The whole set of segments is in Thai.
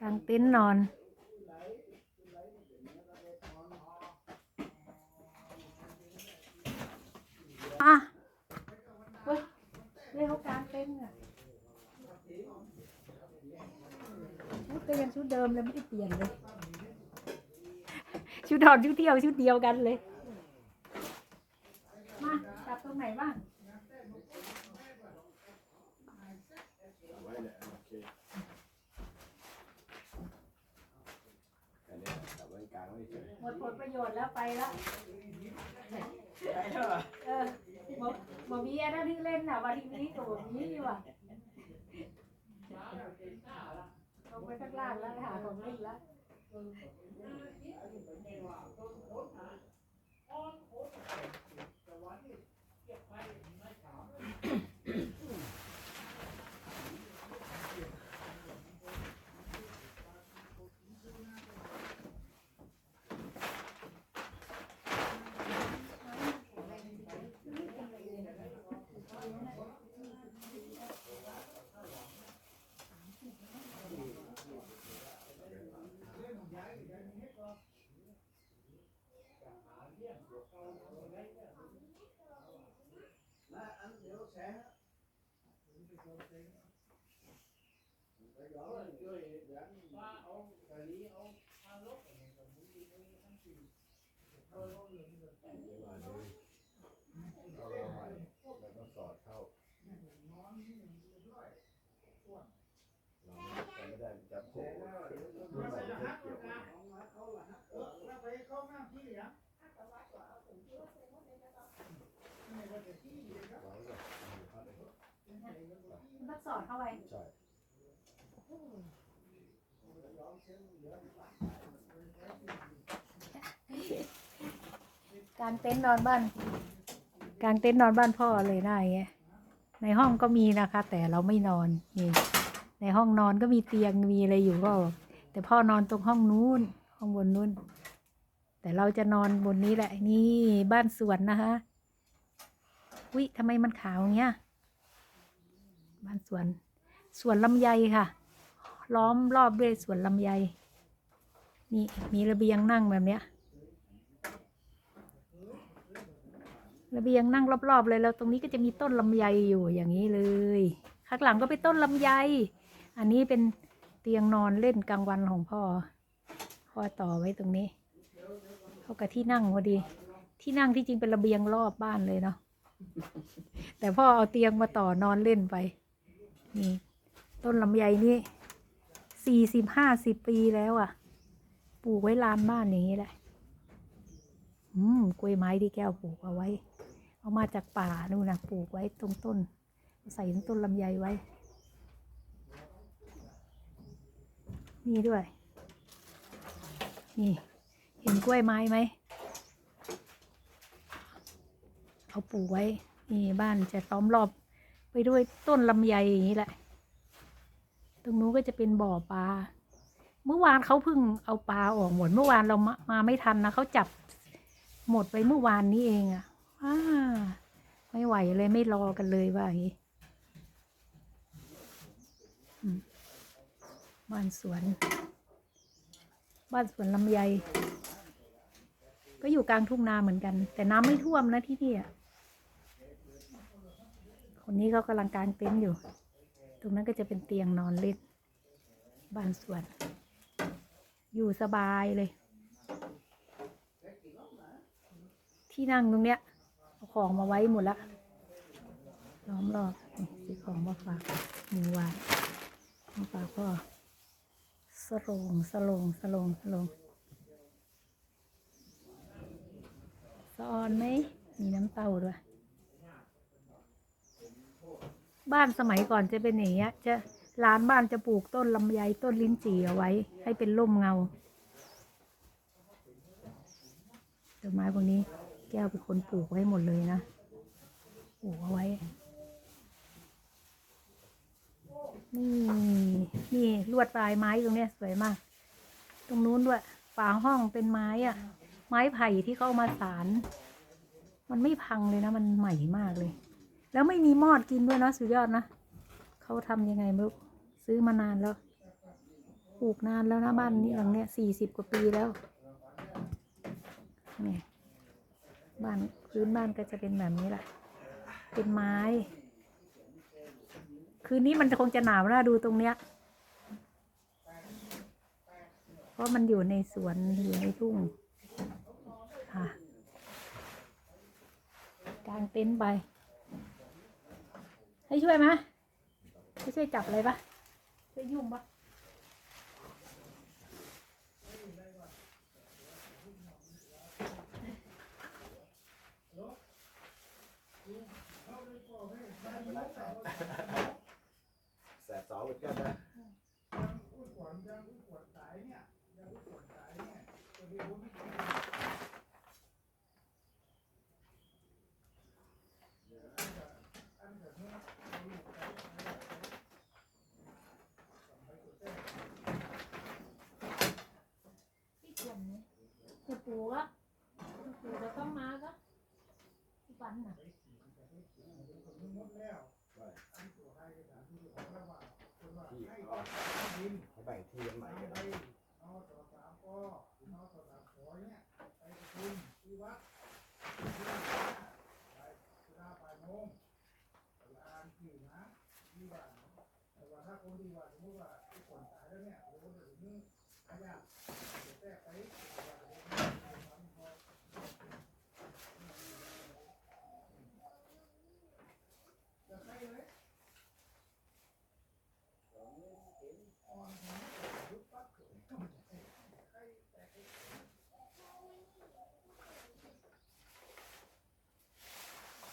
กางเต็นท์นอน อะเว้ยเรียกเขากางเต็นท์อะชุดก็ยังชุดเดิมเลยไม่ได้เปลี่ยนเลย ชุดนอนชุดเที่ยวชุดเดียวกันเลย มาจับตรงไหนบ้าง ไว้เนี่ยโอเคอันเนี้ยจับไว้กลางไว้เฉย หมดผลประโยชน์แล้วไปแล้วได้แล้วเหรอเออบอกบอกมีอะไรที่เล่นน่ะวันที่นี้ตัวนี้ดีว่ะลงไปข้างล่างแล้วหาของเล่น แล้วมาดูเอาเอาใหม่แล้วก็สอดเข้าเราไม่ได้จับโผล่รุ่นใหม่ไม่เกี่ยวกัน มัน สอดเข้าไปใช่กางเต็นท์นอนบ้านกางเต็นท์นอนบ้านพ่อเลยนะอย่างเงี้ยในห้องก็มีนะคะ แต่เราไม่นอนนี่ในห้องนอนก็มีเตียงมีอะไรอยู่ก็ แต่พ่อนอนตรงห้องนู้นห้องบนนู้น แต่เราจะนอนบนนี้แหละนี่บ้านสวนนะคะวิทำไมมันขาวอย่างเงี้ย บ้านสวนสวนลำไยค่ะ ล้อมรอบด้วยสวนลำไย นี่มีระเบียงนั่งแบบเนี้ยระเบียงนั่งรอบๆเลยแล้วตรงนี้ก็จะมีต้นลำไยอยู่อย่างนี้เลย ข้างหลังก็เป็นต้นลำไย อันนี้เป็นเตียงนอนเล่นกลางวันของพ่อ พ่อต่อไว้ตรงนี้ เข้ากับที่นั่งพอดี ที่นั่งที่จริงเป็นระเบียงรอบบ้านเลยเนาะแต่พ่อเอาเตียงมาต่อนอนเล่นไป นี่ ต้นลำไยนี่สี่สิบห้าสิบปีแล้วอะ่ะ ปลูกไว้ลานบ้านอย่างนี้แหละ อืมกล้วยไม้ที่แก้วปลูกเอาไว้ เอามาจากป่านู่นนะปลูกไว้ตรงต้น ใส่ต้นลำไยไว้ นี่ด้วย นี่ เห็นกล้วยไม้ไหม เอาปลูกไว้ นี่บ้านจะล้อมรอบ ด้วยต้นลำไยอย่างนี้แหละ ตรงนู้นก็จะเป็นบ่อปลา เมื่อวานเขาเพิ่งเอาปลาออกหมด เมื่อวานเรามามาไม่ทันนะเขาจับหมดไปเมื่อวานนี้เองอะอ่าไม่ไหวเลยไม่รอกันเลยว่าอย่างนี้บ้านสวน บ้านสวนลำไย ก็อยู่กลางทุ่งนาเหมือนกัน แต่น้ำไม่ท่วมนะที่นี่อะ คนนี้เขากำลังกางเต็นท์อยู่ ตรงนั้นก็จะเป็นเตียงนอนเล่นบ้านสวน อยู่สบายเลย ที่นั่งตรงเนี้ยเอาของมาไว้หมดละล้อมรอบซื้อของมาฝากหมูวานมาฝากพ่อสโลงสโลงสโลงสโลงสะออนไหมมีน้ำเต้าด้วย บ้านสมัยก่อนจะเป็นอย่างเงี้ย จะร้านบ้านจะปลูกต้นลำไยต้นลิ้นจี่เอาไว้ ให้เป็นร่มเงาต้นไม้พวกนี้แก้วเป็นคนปลูกไว้หมดเลยนะปลูกเอาไว้ นี่นี่ลวดปลายไม้ตรงเนี้ยสวยมาก ตรงนู้นด้วยฝาห้องเป็นไม้อะไม้ไผ่ที่เขาเอามาสาร มันไม่พังเลยนะ มันใหม่มากเลย แล้วไม่มีมอดกินด้วยนะสุดยอดนะเขาทำยังไงไม่รู้ซื้อมานานแล้วปลูกนานแล้วนะบ้านนี้หลังเนี้ยสี่สิบกว่าปีแล้วนี่บ้านพื้นบ้านก็จะเป็นแบบนี้แหละเป็นไม้ คืนนี้มันคงจะหนาวนะดูตรงเนี้ยเพราะมันอยู่ในสวนอยู่ในทุ่งค่ะกางเต็นท์ไป ให้ช่วยไหมให้ช่วยจับอะไรปะช่วยยุ่งปะแสบสาวเหมือนกันนะที่ขวนเนี่ยจะปลูกอะจะปลูกแล้วต้องมาก็ที่ปันน่ะ ที่เอาเขาแบ่งที่กันใหม่กันนะ เ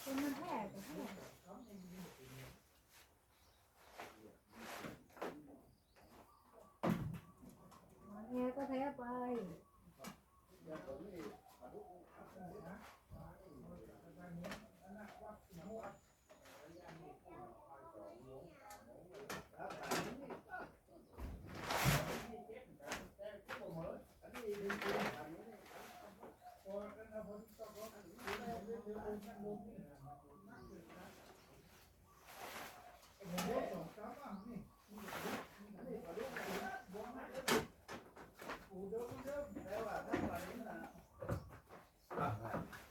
ป็นมันแท้แต่แท้แท้ ก็แท้ไป อะ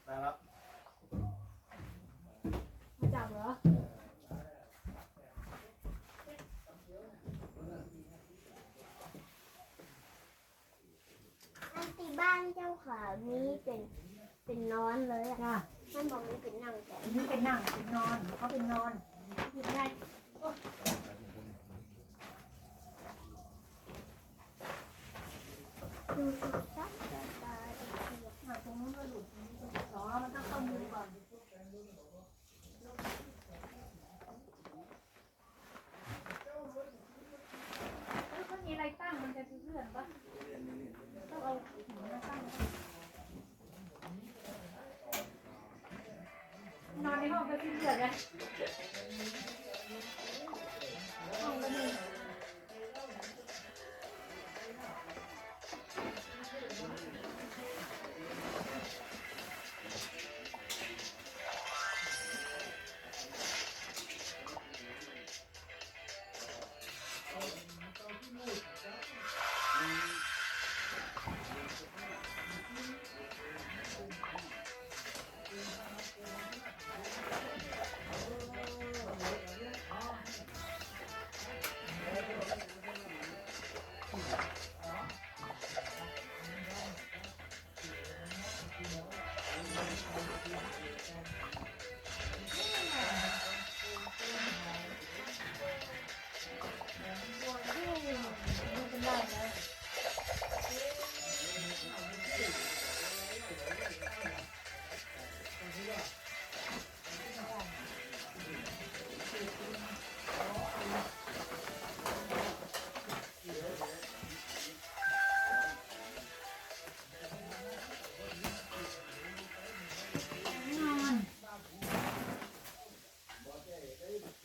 ได้แล้ว มาจับเหรอ อันที่ บ้านเจ้าขาวนี้เป็นเป็นนอนเลยอะจ้ามันบอกนี้เป็นนั่งแต่อันนี้เป็นนั่งเป็นนอนเขาเป็นนอนหยิบได้ดูสิครับตาตาดี อะตรงนู้นก็หลุดตรงนี้ก็หลุดอ๋อมันต้องเข้ามือก่อนเอ้ยถ้ามีอะไรตั้งมันจะเลื่อนปะต้องเอาหินมาตั้ง นอนในห้องก็เลื่อนเล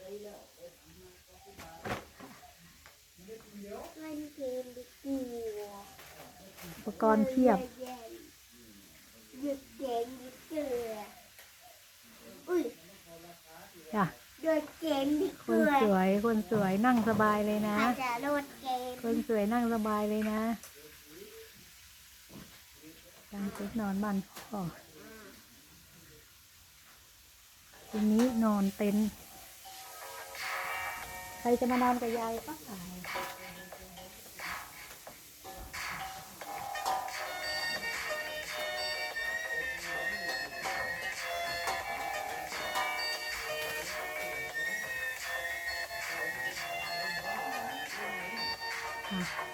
อุปกรณ์เทียบยุดเกงยุดเกลืออุ้ยจ้ะยุดเกงยุดเกคลืนสวย คนสวยนั่งสบายเลยนะ อาจจะโดนเกงคนสวยนั่งสบายเลยนะยังจุดนอนบ้านอ๋อทีนี้นอนเต็นท์ ใครจะมานอนกับยายป้าอะ